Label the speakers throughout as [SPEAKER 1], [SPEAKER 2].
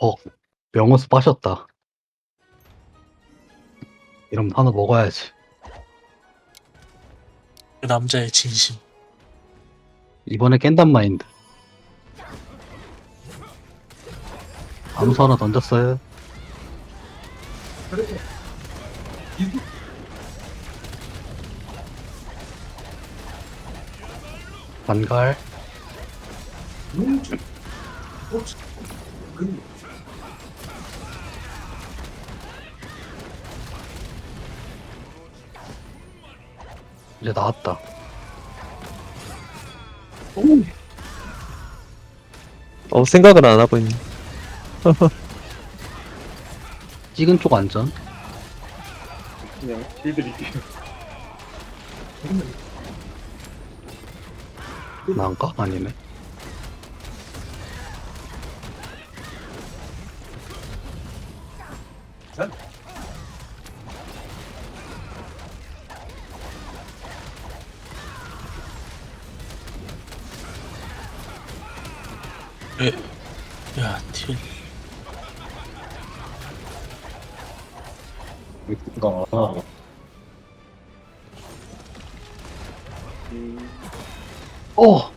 [SPEAKER 1] 어, 명호수 빠셨다. 이러면 하나 먹어야지.
[SPEAKER 2] 그 남자의 진심.
[SPEAKER 1] 이번에 깬단 마인드. 암수 하나 던졌어요. 반갈. 이제 나왔다.
[SPEAKER 3] 어, 생각을 안 하고 있네.
[SPEAKER 1] 찍은 쪽 안전.
[SPEAKER 4] 그냥 딜 드릴게요.
[SPEAKER 1] 나은가? 아니네.
[SPEAKER 2] 예. 야, 딜.
[SPEAKER 1] 어!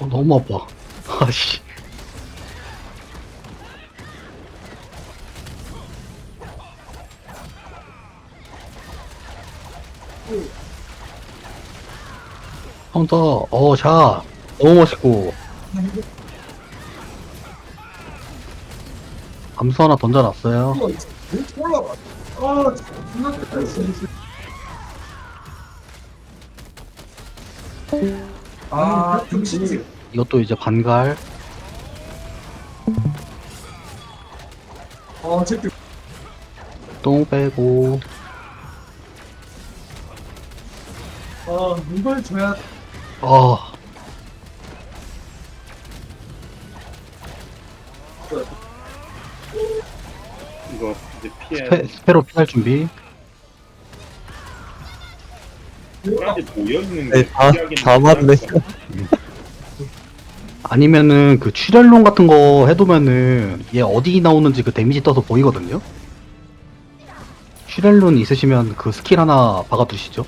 [SPEAKER 1] 어, 너무 아파. 아씨. 카운터, 어, 자. 너무 멋있고. 암수 하나 던져놨어요.
[SPEAKER 5] 아, 등신이
[SPEAKER 1] 이것도 이제 반갈.
[SPEAKER 5] 어, 제끼
[SPEAKER 1] 똥 빼고.
[SPEAKER 5] 어, 이걸 줘야
[SPEAKER 1] 어,
[SPEAKER 4] 이거 이제 피해.
[SPEAKER 1] 스페, 스페로 피할 준비.
[SPEAKER 4] 사람들이 모여있는
[SPEAKER 3] 네, 다- 다 맞네.
[SPEAKER 1] 아니면은 그 출혈론 같은 거 해두면은 얘 어디 나오는지 그 데미지 떠서 보이거든요. 출혈론 있으시면 그 스킬 하나 박아두시죠.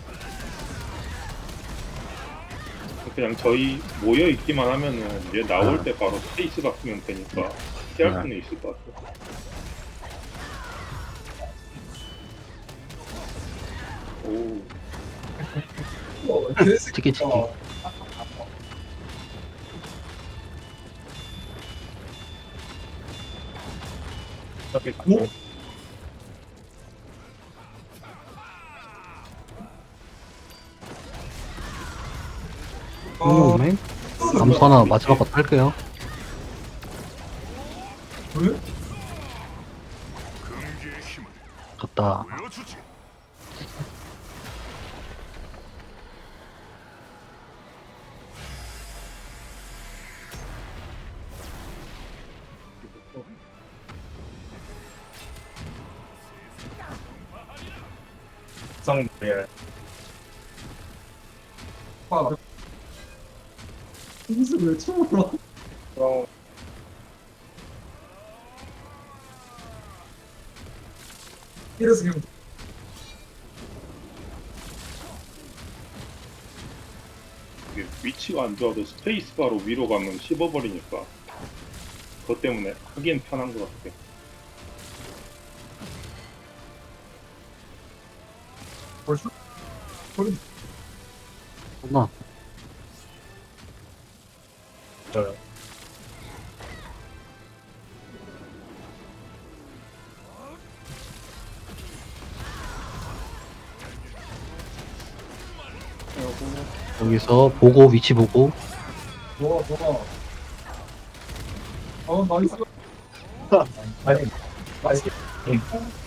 [SPEAKER 4] 그냥 저희 모여있기만 하면은 얘 나올
[SPEAKER 1] 아.
[SPEAKER 4] 때 바로 스페이스 바꾸면 되니까 피할
[SPEAKER 1] 아.
[SPEAKER 4] 수는 있을 것 같아요.
[SPEAKER 5] 어.
[SPEAKER 1] 치키 치키.
[SPEAKER 5] 어, 오? 어,
[SPEAKER 1] 음, 암수 하나 마지막 거 탈게요.
[SPEAKER 5] 왜?
[SPEAKER 1] 갔다.
[SPEAKER 5] 성, 예. 아, 무슨 왜 처음으로? 어. 이래서 그냥
[SPEAKER 4] 이게 위치가 안 좋아도 스페이스 바로 위로 가면 씹어버리니까 그것 때문에 하기엔 편한 것 같아
[SPEAKER 5] 소리
[SPEAKER 1] 하나.
[SPEAKER 5] 저요.
[SPEAKER 1] 여기서 보고 위치 보고
[SPEAKER 5] 좋아, 좋아. 어, 나이스. 아니, 맛있게.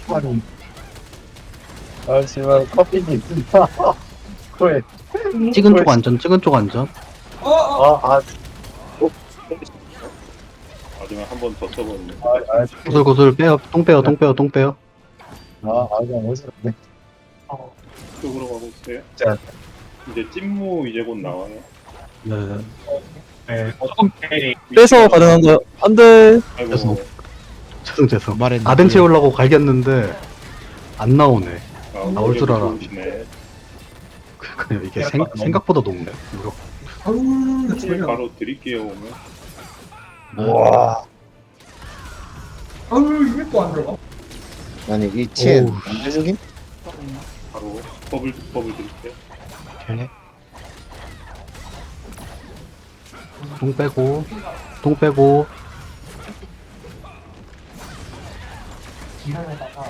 [SPEAKER 5] 아니.
[SPEAKER 3] 아, 지금 커피님. 그래.
[SPEAKER 1] 찍은 쪽 안전, 찍은 쪽 안전.
[SPEAKER 5] 어, 어.
[SPEAKER 3] 아, 아,
[SPEAKER 4] 나중에 한번 더 써보는
[SPEAKER 3] 아, 아,
[SPEAKER 1] 구슬구슬 빼요. 똥 빼요. 똥 빼요. 똥 빼요.
[SPEAKER 3] 아, 아, 그냥 어지럽네.
[SPEAKER 4] 쪽으로 가고 있어요.
[SPEAKER 3] 자.
[SPEAKER 4] 이제 찐무 이제 곧 나와요.
[SPEAKER 1] 네.
[SPEAKER 5] 네,
[SPEAKER 3] 빼서 가능한 거, 안 돼.
[SPEAKER 4] 아이고
[SPEAKER 1] 죄송. 죄송 죄송.
[SPEAKER 6] 말했는데.
[SPEAKER 1] 아덴 채우려고 갈겼는데 안 나오네.
[SPEAKER 4] 아,
[SPEAKER 1] 나올 줄 알아. 그냥 이게 생, 생각보다 높네.
[SPEAKER 5] 아우
[SPEAKER 4] 힐 바로 드릴게요 오면
[SPEAKER 3] 와.
[SPEAKER 5] 아우 이게 또 안 들어가
[SPEAKER 6] 아니 이첸
[SPEAKER 1] 오우.
[SPEAKER 6] 안정적인?
[SPEAKER 4] 바로 버블 버블 드릴게요
[SPEAKER 6] 그래.
[SPEAKER 1] 똥 빼고 똥 빼고
[SPEAKER 7] 지랄에다가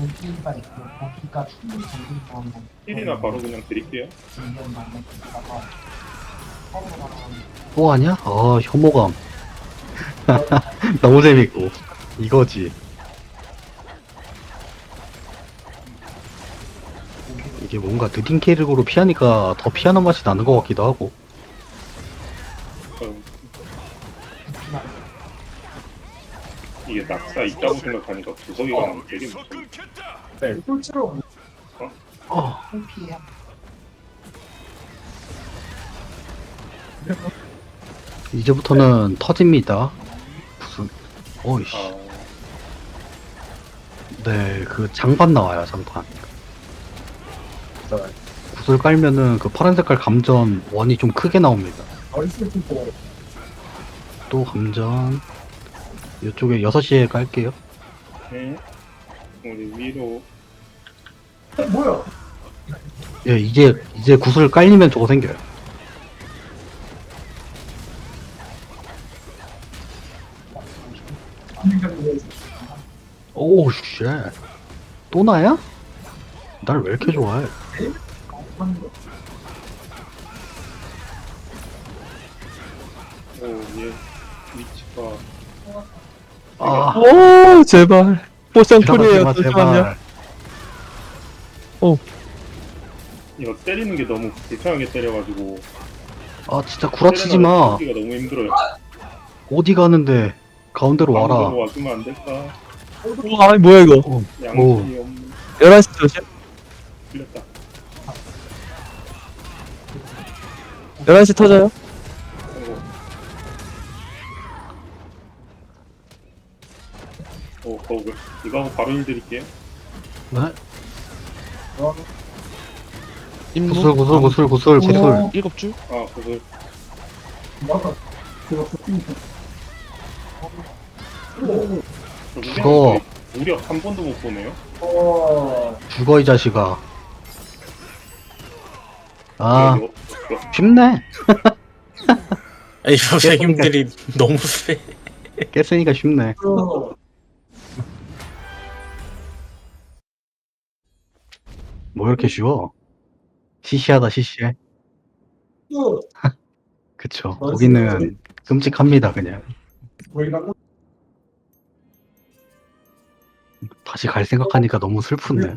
[SPEAKER 7] 고기가 있고 고기가 충분히 정신 나오는
[SPEAKER 4] 힐이나 바로 그냥 드릴게요
[SPEAKER 1] 또 하냐? 아 혐오감. 너무 재밌고 이거지. 이게 뭔가 느린 캐릭으로 피하니까 더 피하는 맛이 나는 것 같기도 하고.
[SPEAKER 4] 이게 낙사 있다고 생각하니까 구석이가 너무 되게 무서워
[SPEAKER 5] 네 꿀치로
[SPEAKER 1] 어,
[SPEAKER 7] 피해
[SPEAKER 1] 이제부터는 터집니다. 무슨 어이씨.
[SPEAKER 4] 아
[SPEAKER 1] 네, 그 장판 나와요, 장판.
[SPEAKER 5] 있어요
[SPEAKER 1] 구슬 깔면은 그 파란 색깔 감전 원이 좀 크게 나옵니다. 또 감전. 이쪽에 6시에 깔게요.
[SPEAKER 4] 네. 우리 위로
[SPEAKER 5] 뭐야
[SPEAKER 1] 예, 이제, 이제 구슬 깔리면 저거 생겨요. 오우, 쉣. 또 나야? 날 왜 이렇게 좋아해?
[SPEAKER 4] 오 얘 위치가
[SPEAKER 1] 아,
[SPEAKER 3] 오, 제발. 포션
[SPEAKER 1] 제발,
[SPEAKER 3] 쿨이에요,
[SPEAKER 1] 제발,
[SPEAKER 3] 잠시만요.
[SPEAKER 1] 제발.
[SPEAKER 4] 이거 때리는 게 너무 불편하게 때려가지고
[SPEAKER 1] 아, 진짜 구라치지 마.
[SPEAKER 4] 기가 너무 힘들어요
[SPEAKER 1] 어디 가는데 가운데로 와라.
[SPEAKER 4] 와주면 안 될까
[SPEAKER 3] 와, 뭐야, 이거.
[SPEAKER 4] 양심이 없는
[SPEAKER 3] 11시 조심.
[SPEAKER 4] 틀렸다
[SPEAKER 3] 11시 터져요.
[SPEAKER 4] 오, 버블. 이거 하고 바로 힐 드릴게요.
[SPEAKER 1] 네?
[SPEAKER 6] 임무
[SPEAKER 1] 구슬, 구슬, 구슬, 구슬, 구슬.
[SPEAKER 6] 일곱 줄?
[SPEAKER 4] 아, 그거
[SPEAKER 5] 팀포
[SPEAKER 1] 죽어.
[SPEAKER 4] 무력 한 번도 못 보네요.
[SPEAKER 5] 어
[SPEAKER 1] 죽어, 이 자식아. 아,
[SPEAKER 4] 이거, 이거,
[SPEAKER 1] 쉽네.
[SPEAKER 2] 아이 선생님들이 너무 세.
[SPEAKER 1] 깼으니까 쉽네. 뭐 이렇게 쉬워? 시시하다, 시시해.
[SPEAKER 5] 어.
[SPEAKER 1] 그쵸. 거기는 끔찍합니다, 그냥. 다시 갈 생각하니까 너무 슬프네.